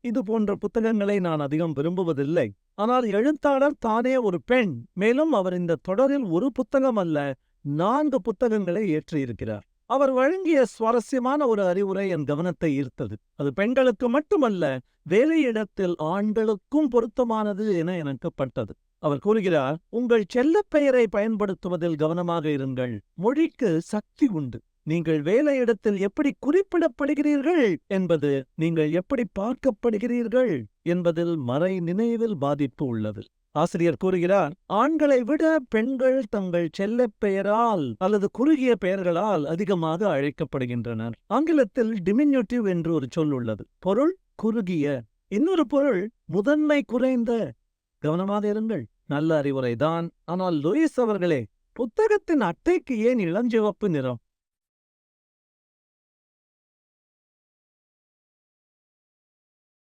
இது போன்ற புத்தகங்களை நான் அதிகம் விரும்புவதில்லை. ஆனால் எழுத்தாளர் தானே ஒரு பெண். மேலும் அவர் இந்த தொடரில் ஒரு புத்தகம் அல்ல நான்கு புத்தகங்களை ஏற்றியிருக்கிறார். அவர் வழங்கிய சுவாரஸ்யமான ஒரு அறிவுரை என் கவனத்தை ஈர்த்தது. அது பெண்களுக்கு மட்டுமல்ல வேலையிடத்தில் ஆண்களுக்கும் பொருத்தமானது என எனக்கு பட்டது. அவர் கூறுகிறார் உங்கள் செல்லப் பெயரை பயன்படுத்துவதில் கவனமாக இருங்கள். மொழிக்கு சக்தி உண்டு. நீங்கள் வேலையிடத்தில் எப்படி குறிப்பிடப்படுகிறீர்கள் என்பது நீங்கள் எப்படி பார்க்கப்படுகிறீர்கள் என்பதில் மறை நினைவில் பாதிப்பு உள்ளது. ஆசிரியர் கூறுகிறார் ஆண்களை விட பெண்கள் தங்கள் செல்லப் பெயரால் அல்லது குறுகிய பெயர்களால் அதிகமாக அழைக்கப்படுகின்றனர். ஆங்கிலத்தில் டிமின்யூட்டிவ் என்று ஒரு சொல் உள்ளது. பொருள் குறுகிய. இன்னொரு பொருள் முதன்மை குறைந்த. கவனமாக இருங்கள். நல்ல அறிவுரைதான். ஆனால் லூயிஸ் அவர்களே புத்தகத்தின் அட்டைக்கு ஏன் இளஞ்சிவப்பு நிறம்?